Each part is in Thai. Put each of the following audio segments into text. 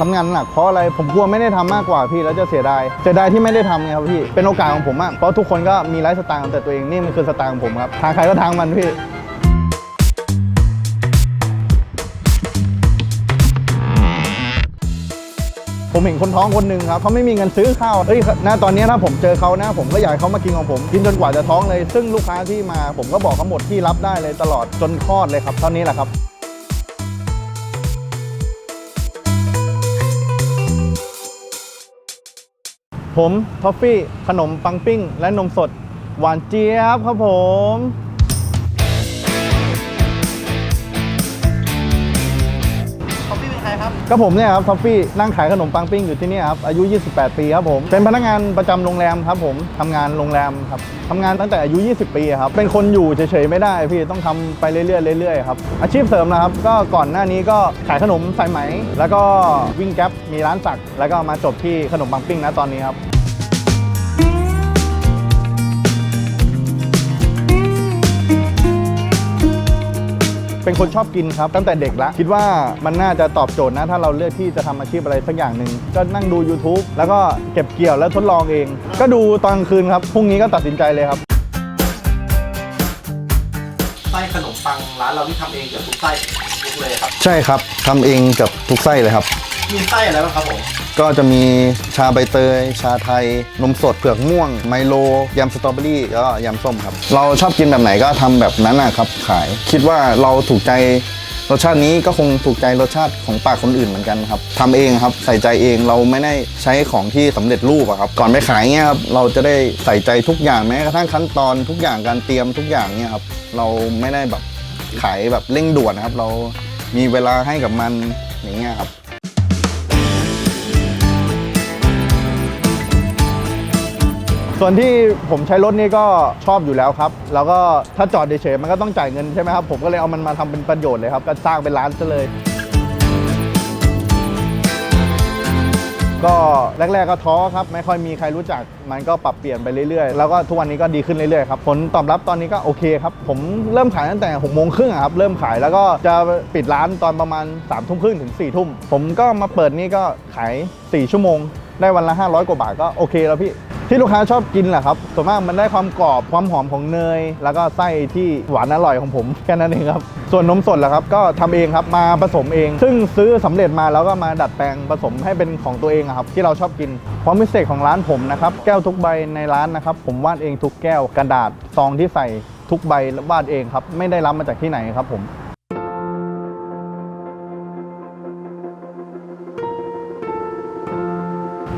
ทำงานหนักเพราะอะไรผมกลัวไม่ได้ทำมากกว่าพี่แล้วจะเสียดายเสียดายที่ไม่ได้ทำไงครับพี่เป็นโอกาสของผมอะเพราะทุกคนก็มีไลฟ์สไตล์ของแต่ตัวเองนี่มันคือสไตล์ของผมครับทางใครก็ทางมันพี่ผมเห็นคนท้องคนหนึ่งครับเขาไม่มีเงินซื้อข้าวเฮ้ยณตอนนี้ถ้าผมเจอเขานะ ผมก็อยากเขามากินของผม กินจนกว่าจะท้องเลย ซึ่งลูกค้าที่มา ผมก็บอกเขาหมดที่รับได้เลยตลอดจนคลอดเลยครับเท่านี้แหละครับ ผมทอฟฟี่ขนมปังปิ้ง และนมสด หวานเจี๊ยบครับผม คอฟฟี่เป็นใครครับ ก็ผมเนี่ยครับท็อฟฟี่นั่งขายขนมปังปิ้งอยู่ที่นี่ครับ อายุ 28 ปีครับผม เป็นพนักงานประจำโรงแรมครับผมทำงานโรงแรมครับทำงานตั้งแต่อายุ 20 ปีครับ เป็นคนอยู่เฉยๆไม่ได้พี่ ต้องทำไปเรื่อยๆเรื่อยๆครับ อาชีพเสริมนะครับ ก็ก่อนหน้านี้ก็ขายขนมสายไหม แล้วก็วิ่งแก๊ปมีร้านสัก แล้วก็มาจบที่ขนมปังปิ้งนะตอนนี้ครับ เป็นคนชอบกินครับตั้งแต่เด็กแล้วคิดว่ามันน่าจะตอบโจทย์นะถ้าเราเลือกที่จะทำอาชีพอะไรสักอย่างหนึ่งก็นั่งดู YouTube แล้วก็เก็บเกี่ยวแล้วทดลองเอง ก็ดูตอนกลางคืนครับพรุ่งนี้ก็ตัดสินใจเลยครับไส้ขนมปังร้านเราที่ทำเองเกือบทุกไส้ทุกเลยครับ ใช่ครับทำเองกับทุกไส้เลยครับ มีไส้อะไรบ้างครับผม ก็จะมีชาใบเตย ชาไทย นมสดเผือกม่วง ไมโลยำสตรอเบอรี่แล้วก็ยำส้มครับ เราชอบกินแบบไหนก็ทำแบบนั้นนะครับขาย คิดว่าเราถูกใจรสชาตินี้ก็คงถูกใจรสชาติของปากคนอื่นเหมือนกันครับทำเองครับใส่ใจเองเราไม่ได้ใช้ของที่สำเร็จรูปอะครับก่อนไปขายเงี้ยครับเราจะได้ใส่ใจทุกอย่างแม้กระทั่งขั้นตอนทุกอย่างการเตรียมทุกอย่างเนี่ยครับเราไม่ได้แบบขายแบบเร่งด่วนนะครับ เรามีเวลาให้กับมันอย่างเงี้ยครับ ส่วนที่ผมใช้รถนี่ก็ชอบอยู่แล้วครับ แล้วก็ถ้าจอดเฉยๆมันก็ต้องจ่ายเงินใช่ไหมครับ ผมก็เลยเอามันมาทำเป็นประโยชน์เลยครับ ก็สร้างเป็นร้านซะเลย ก็แรก ๆก็ท้อครับ ไม่ค่อยมีใครรู้จัก มันก็ปรับเปลี่ยนไปเรื่อยๆ แล้วก็ทุกวันนี้ก็ดีขึ้นเรื่อยๆครับ ผลตอบรับตอนนี้ก็โอเคครับ ผมเริ่มขายตั้งแต่6กโมงครึ่งครับ เริ่มขายแล้วก็จะปิดร้านตอนประมาณ3ามทุ่มครึ่งถึง4ี่ทุ่ม ผมก็มาเปิดนี่ก็ขาย4ชั่วโมง ได้วันละ 500 กว่าบาทก็โอเคแล้วพี่ ที่ลูกค้าชอบกินแหละครับส่วนมากมันได้ความกรอบความหอมของเนย แล้วก็ไส้ที่หวานอร่อยของผมแค่นั้นเองครับส่วนนมสดแหละครับก็ทำเองครับมาผสมเอง ซึ่งซื้อสำเร็จมาแล้วก็มาดัดแปลงผสมให้เป็นของตัวเองครับที่เราชอบกินความพิเศษของร้านผมนะครับแก้วทุกใบในร้านนะครับผมวาดเองทุกแก้วกระดาษซองที่ใส่ทุกใบวาดเองครับไม่ได้รับมาจากที่ไหนครับผม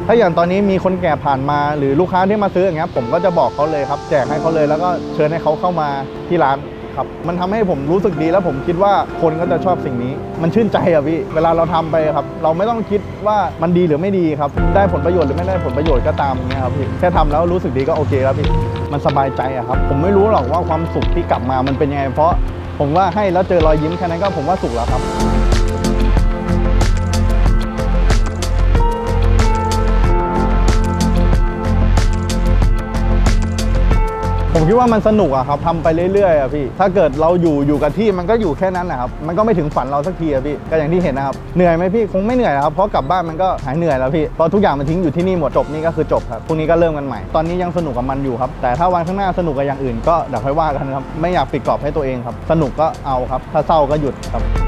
ถ้าอย่างตอนนี้มีคนแก่ผ่านมาหรือลูกค้าที่มาซื้ออย่างเงี้ยผมก็จะบอกเขาเลยครับ แจกให้เขาเลยแล้วก็เชิญให้เขาเข้ามาที่ร้านครับมันทำให้ผมรู้สึกดีแล้วผมคิดว่าคนก็จะชอบสิ่งนี้ มันชื่นใจอะพี่เวลาเราทำไปครับ เราไม่ต้องคิดว่ามันดีหรือไม่ดีครับ ได้ผลประโยชน์หรือไม่ได้ผลประโยชน์ก็ตามเงี้ยครับพี่แค่ทำแล้วรู้สึกดีก็โอเคแล้วพี่มันสบายใจอะครับ ผมไม่รู้หรอกว่าความสุขที่กลับมามันเป็นยังไง เพราะผมว่าให้แล้วเจอรอยยิ้มแค่นั้นก็ผมว่าสุขแล้วครับ ผมคิดว่ามันสนุกอะครับทำไปเรื่อยๆอะพี่ ถ้าเกิดเราอยู่อยู่กับที่มันก็อยู่แค่นั้นนะครับ มันก็ไม่ถึงฝันเราสักทีอะพี่ ก็อย่างที่เห็นนะครับ เหนื่อยไหมพี่คงไม่เหนื่อยนะครับ เพราะกลับบ้านมันก็หายเหนื่อยแล้วพี่ เพราะทุกอย่างมันทิ้งอยู่ที่นี่หมดจบนี่ก็คือจบครับ พรุ่งนี้ก็เริ่มกันใหม่ ตอนนี้ยังสนุกกับมันอยู่ครับ แต่ถ้าวันข้างหน้าสนุกกับอย่างอื่นก็เดี๋ยวค่อยว่ากันครับ ไม่อยากปิดกรอบให้ตัวเองครับ สนุกก็เอาครับ ถ้าเศร้าก็หยุดครับ